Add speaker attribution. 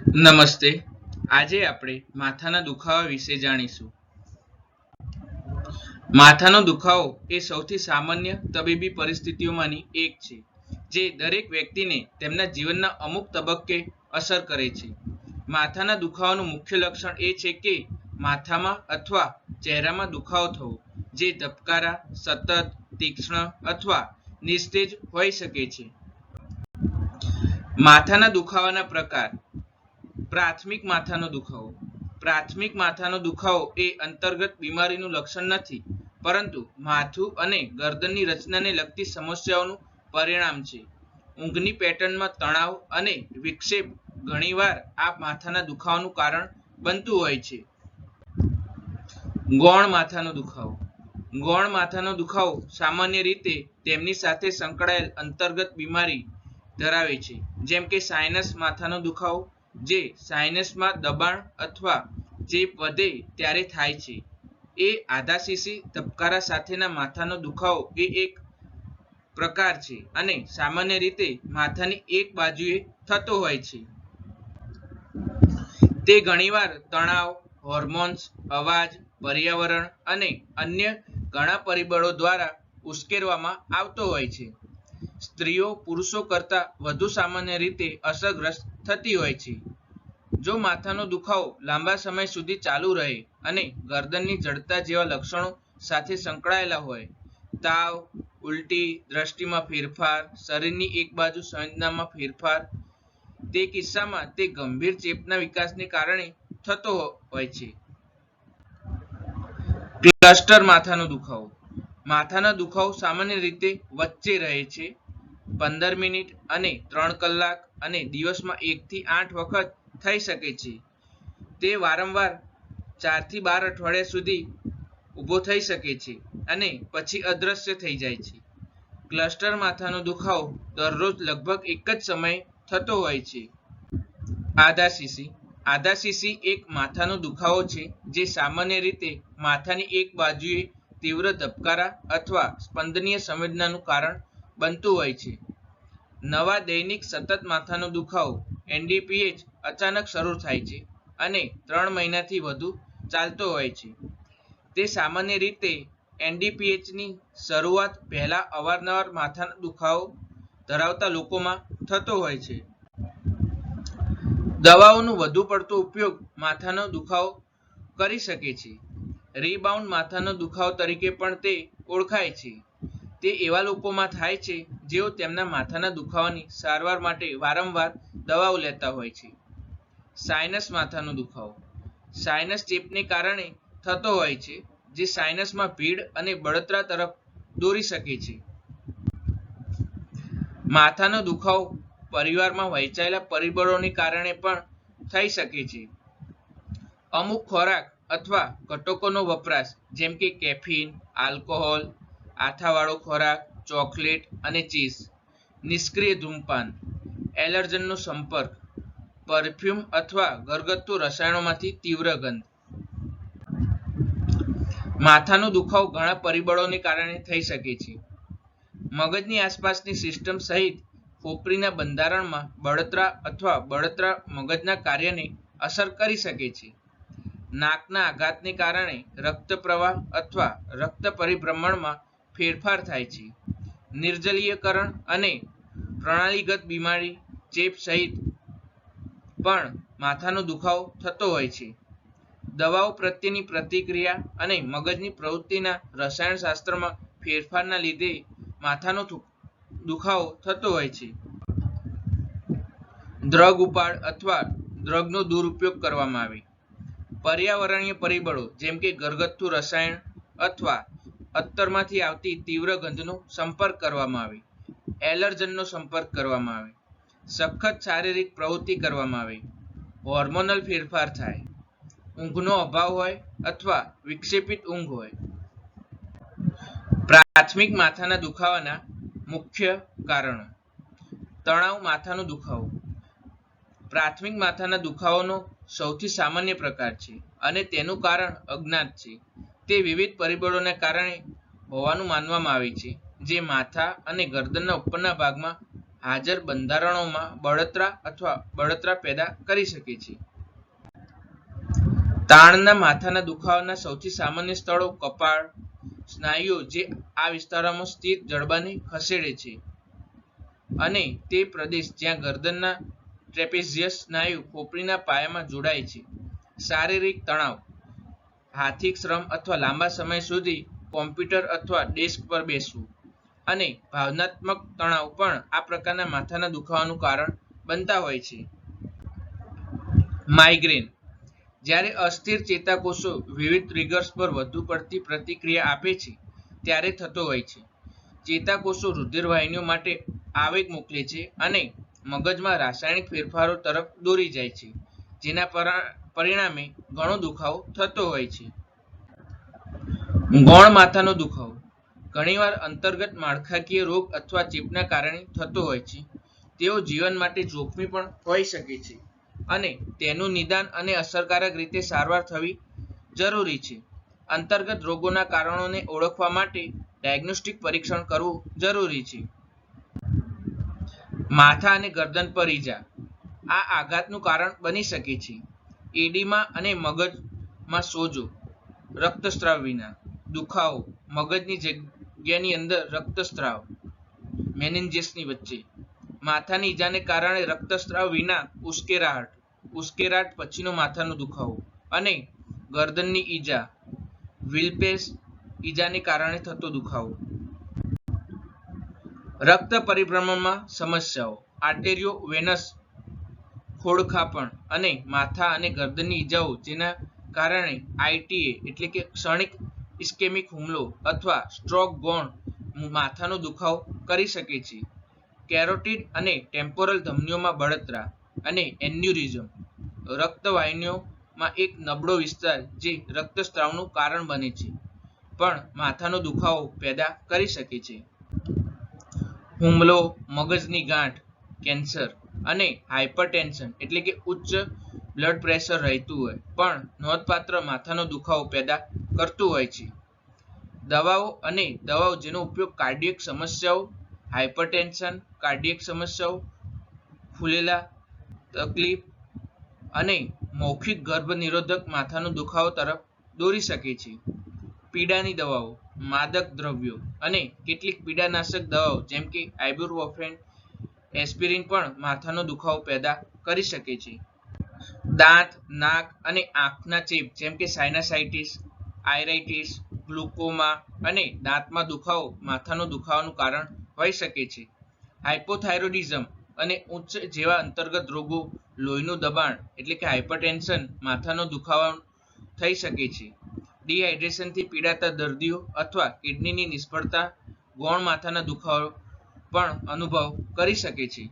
Speaker 1: નમસ્તે. આજે આપણે માથાના દુખાવા વિશે જાણીશું. માથાનો દુખાવો એ સૌથી સામાન્ય તબીબી પરિસ્થિતિઓમાંની એક છે, જે દરેક વ્યક્તિને તેમના જીવનના અમુક તબક્કે અસર કરે છે. માથાના દુખાવાનું મુખ્ય લક્ષણ એ છે કે માથામાં અથવા ચહેરામાં દુખાવો થવો, જે ધબકારા, સતત, તીક્ષ્ણ અથવા નિસ્તેજ હોઈ શકે છે. માથાના દુખાવાના પ્રકાર પ્રાથમિક માથાનો દુખાવો. પ્રાથમિક માથાનો દુખાવો એ અંતર્ગત બીમારીનું લક્ષણ નથી, પરંતુ માથું અને ગરદનની રચનાને લગતી સમસ્યાઓનું પરિણામ છે. ઊંઘની પેટર્નમાં તણાવ અને વિક્ષેપ ઘણીવાર આ માથાના દુખાવાનું કારણ બનતું હોય છે. ગૌણ માથાનો દુખાવો. ગૌણ માથાનો દુખાવો સામાન્ય રીતે તેમની સાથે સંકળાયેલ અંતર્ગત બીમારી ધરાવે છે, જેમ કે સાયનસ માથાનો દુખાવો જે સાઇનસમાં દબાણ અથવા ચેપ વધે ત્યારે થાય છે. એ આધાશીશી ધબકારા સાથેના માથાનો દુખાવો એ એક પ્રકાર છે અને સામાન્ય રીતે માથાની એક બાજુએ થતો હોય છે. તે ઘણીવાર તણાવ હોર્મોન્સ અવાજ, પર્યાવરણ અને અન્ય ઘણા પરિબળો દ્વારા ઉશ્કેરવામાં આવતો હોય છે. સ્ત્રીઓ પુરુષો કરતા વધુ સામાન્ય રીતે અસરગ્રસ્ત થતી હોય છે. જો માથાનો દુખાવો લાંબા સમય સુધી ચાલુ રહે અને ગરદનની જડતા જેવા લક્ષણો સાથે સંકળાયેલા હોય, તાવ, ઉલટી, દ્રષ્ટિમાં ફેરફાર, શરીરની એક બાજુ સંવેદનામાં ફેરફાર, તે કિસ્સામાં તે ગંભીર ચેપના વિકાસને કારણે થતો હોય છે. ક્લસ્ટર માથાનો દુખાવો. માથાનો દુખાવો સામાન્ય રીતે વચ્ચે રહે છે. પંદર મિનિટ અને ત્રણ કલાક અને દિવસમાં એકથી આઠ વખત થઈ શકે છે. તે વારંવાર ચારથી બાર અઠવાડિયા સુધી ઊભો થઈ શકે છે અને પછી અદૃશ્ય થઈ જાય છે. ક્લસ્ટર માથાનો દુખાવો દરરોજ લગભગ એક જ સમયે થતો હોય છે. આધાશીશી આધાશીશી એક માથાનો દુખાવો છે જે સામાન્ય રીતે માથાની એક બાજુએ તીવ્ર ધબકારા અથવા સ્પંદનીય સંવેદનાનું કારણ બનતું હોય છે. નવા દૈનિક સતત માથાનો દુખાવો, એનડીપીએચ અચાનક શરૂ થાય છે અને ત્રણ મહિનાથી વધુ ચાલતો હોય છે. તે સામાન્ય રીતે એનડીપીએચની શરૂઆત પહેલાં અવારનવાર માથાનો દુખાવો ધરાવતા લોકોમાં થતો હોય છે. દવાઓનો વધુ પડતો ઉપયોગ માથાનો દુખાવો કરી શકે છે. રીબાઉન્ડ માથાનો દુખાવો તરીકે પણ તે ઓળખાય છે. તે એવા લોકોમાં થાય છે, જેઓ તેમના માથાના દુખાવાની સારવાર માટે વારંવાર દવાઓ લેતા હોય છે. સાઇનસ માથાનો દુખાવો. સાઇનસ ચેપને કારણે થતો હોય છે, જે સાઇનસમાં ભીડ અને બળતરા તરફ દોરી શકે છે. માથાનો દુખાવો પરિવારમાં વહેંચાયેલા પરિબળોને કારણે પણ થઈ શકે છે. અમુક ખોરાક અથવા ઘટકોનો વપરાશ, જેમ કે કેફીન, આલ્કોહોલ આથાવાળો ખોરાક, ચોકલેટ અને ચીઝ. નિષ્ક્રિય ધૂમપાન. એલર્જનનો સંપર્ક. પરફ્યુમ અથવા ઘરગથ્થુ રસાયણોમાંથી તીવ્ર ગંધ. માથાનો દુખાવો ઘણા પરિબળોને કારણે થઈ શકે છે. મગજની આસપાસની સિસ્ટમ સહિત ખોપરીના બંધારણમાં બળતરા અથવા બળતરા મગજના કાર્યને અસર કરી શકે છે. નાકના આઘાતને કારણે રક્ત પ્રવાહ અથવા રક્ત પરિભ્રમણમાં ફેરફાર થાય છે. નિર્જલીયકરણ અને પ્રણાલીગત બીમારી, ચેપ સહિત પણ માથાનો દુખાવો થતો હોય છે. દવાઓ પ્રત્યેની પ્રતિક્રિયા અને મગજની પ્રવૃત્તિના રસાયણશાસ્ત્રમાં ફેરફારના લીધે માથાનો દુખાવો થતો હોય છે. દ્રગ ઉપાડ અથવા દ્રગનો દુરુપયોગ કરવામાં આવે. પર્યાવરણીય પરિબળો જેમ કે ઘરગથ્થુ રસાયણ અથવા અત્તરમાંથી આવતી તીવ્ર ગંધનો સંપર્ક કરવામાં આવે. એલર્જનનો સંપર્ક કરવામાં આવે. સખત શારીરિક પ્રવૃત્તિ કરવામાં આવે. હોર્મોનલ ફેરફાર થાય. ઊંઘનો અભાવ હોય અથવા વિક્ષેપિત ઊંઘ હોય. પ્રાથમિક માથાના દુખાવાના મુખ્ય કારણો. તણાવ માથાનો દુખાવો. પ્રાથમિક માથાના દુખાવાનો સૌથી સામાન્ય પ્રકાર છે અને તેનું કારણ અજ્ઞાત છે. તે વિવિધ પરિબળોને કારણે હોવાનું માનવામાં આવે છે, જે માથા અને ગરદનના ઉપરના ભાગમાં હાજર બંધારણોમાં બળતરા અથવા બળતરા પેદા કરી શકે છે. તાણના માથાના દુખાવાના સૌથી સામાન્ય સ્થળો કપાળ, સ્નાયુઓ જે આ વિસ્તારોમાં સ્થિત જડબાને ખસેડે છે અને તે પ્રદેશ જ્યાં ગરદનના ટ્રેપેઝિયસ સ્નાયુ ખોપરીના પાયામાં જોડાય છે. શારીરિક તણાવ આર્થિક શ્રમ અથવા લાંબા સમય સુધી કોમ્પ્યુટર અથવા ડેસ્ક પર બેસવું. અને ભાવનાત્મક તણાવ પણ આ પ્રકારના માથાના દુખાવાનું કારણ બનતા હોય છે. માઇગ્રેન જ્યારે અસ્થિર ચેતાકોષો વિવિધ ટ્રિગર્સ પર વધુ પડતી પ્રતિક્રિયા આપે છે, ત્યારે થતો હોય છે. ચેતાકોષો રુધિરવાહિનીઓ માટે આવેગ મોકલે છે અને મગજમાં રાસાયણિક ફેરફારો તરફ દોરી જાય છે. જેના પરા- પરિણામે ઘણો દુખાવો થતો હોય છે. ગૌણ માથાનો દુખાવો. ઘણીવાર અંતર્ગત માળખાકીય રોગ અથવા ચેપના કારણે થતો હોય છે. તેઓ જીવન માટે જોખમી પણ હોઈ શકે છે અને તેનું નિદાન અને અસરકારક રીતે સારવાર થવી જરૂરી છે. અંતર્ગત રોગોના કારણોને ઓળખવા માટે ડાયગ્નોસ્ટિક પરીક્ષણ કરવું જરૂરી છે. માથા અને ગરદન પર ઈજા. આ આઘાતનું કારણ બની શકે છે. એડીમાં અને મગજમાં સોજો, રક્તસ્રાવ વિના. દુખાવો, મગજની જગ્યાની અંદર રક્તસ્રાવ મેનેન્જિસની વચ્ચે. માથાની ઈજાને કારણે રક્તસ્રાવ વિના ઉશ્કેરાટ ઉશ્કેરાટ પછીનો માથાનો દુખાવો અને ગરદનની ઈજા, વિલ્પેસ ઈજાને કારણે થતો દુખાવો. રક્ત પરિભ્રમણમાં સમસ્યાઓ, આર્ટેરિયો વેનસ ખોડખાપણ અને માથા અને ગરદનની ઇજાઓ જેના કારણે આઈટીએ એટલે કે ક્ષણિક ઇસ્કેમિક હુમલો અથવા સ્ટ્રોક ગૌણ માથાનો દુખાવો કરી શકે છે. કેરોટિડ અને ટેમ્પોરલ ધમનીઓમાં બળતરા અને એન્યુરિઝમ. રક્તવાહિનીઓમાં એક નબળો વિસ્તાર જે રક્તસ્રાવનું કારણ બને છે, પણ માથાનો દુખાવો પેદા કરી શકે છે. હુમલો, મગજની ગાંઠ, કેન્સર અને હાઇપરટેન્શન એટલે કે ઉચ્ચ બ્લડ પ્રેશર રહેતું હોય. પણ નોંધપાત્ર માથાનો દુખાવો પેદા કરતું હોય છે. દવાઓ અને દવાઓ જેનો ઉપયોગ કાર્ડિયક સમસ્યાઓ હાઇપરટેન્શન કાર્ડિયક સમસ્યાઓ ફૂલેલા તકલીફ અને મૌખિક ગર્ભ નિરોધક માથાનો દુખાવો તરફ દોરી શકે છે. પીડાની દવાઓ, માદક દ્રવ્યો અને કેટલીક પીડાનાશક દવાઓ જેમ કે આઇબુપ્રોફેન એસ્પિરિન પણ માથાનો દુખાવો પેદા કરી શકે છે. દાંત, નાક અને આંખના ચેપ, જેમ કે સાઇનાસાઇટિસ આયરાઇટિસ ગ્લુકોમા અને દાંતમાં દુખાવો માથાનો દુખાવાનું કારણ હોઈ શકે છે. હાઇપોથાઇરોડિઝમ અને ઉચ્ચ જેવા અંતર્ગત રોગો, લોહીનું દબાણ એટલે કે હાઇપરટેન્શન માથાનો દુખાવો થઈ શકે છે. ડિહાઇડ્રેશનથી પીડાતા દર્દીઓ અથવા કિડનીની નિષ્ફળતા, ગૌણ માથાના દુખાવો પણ અનુભવ કરી શકે છે.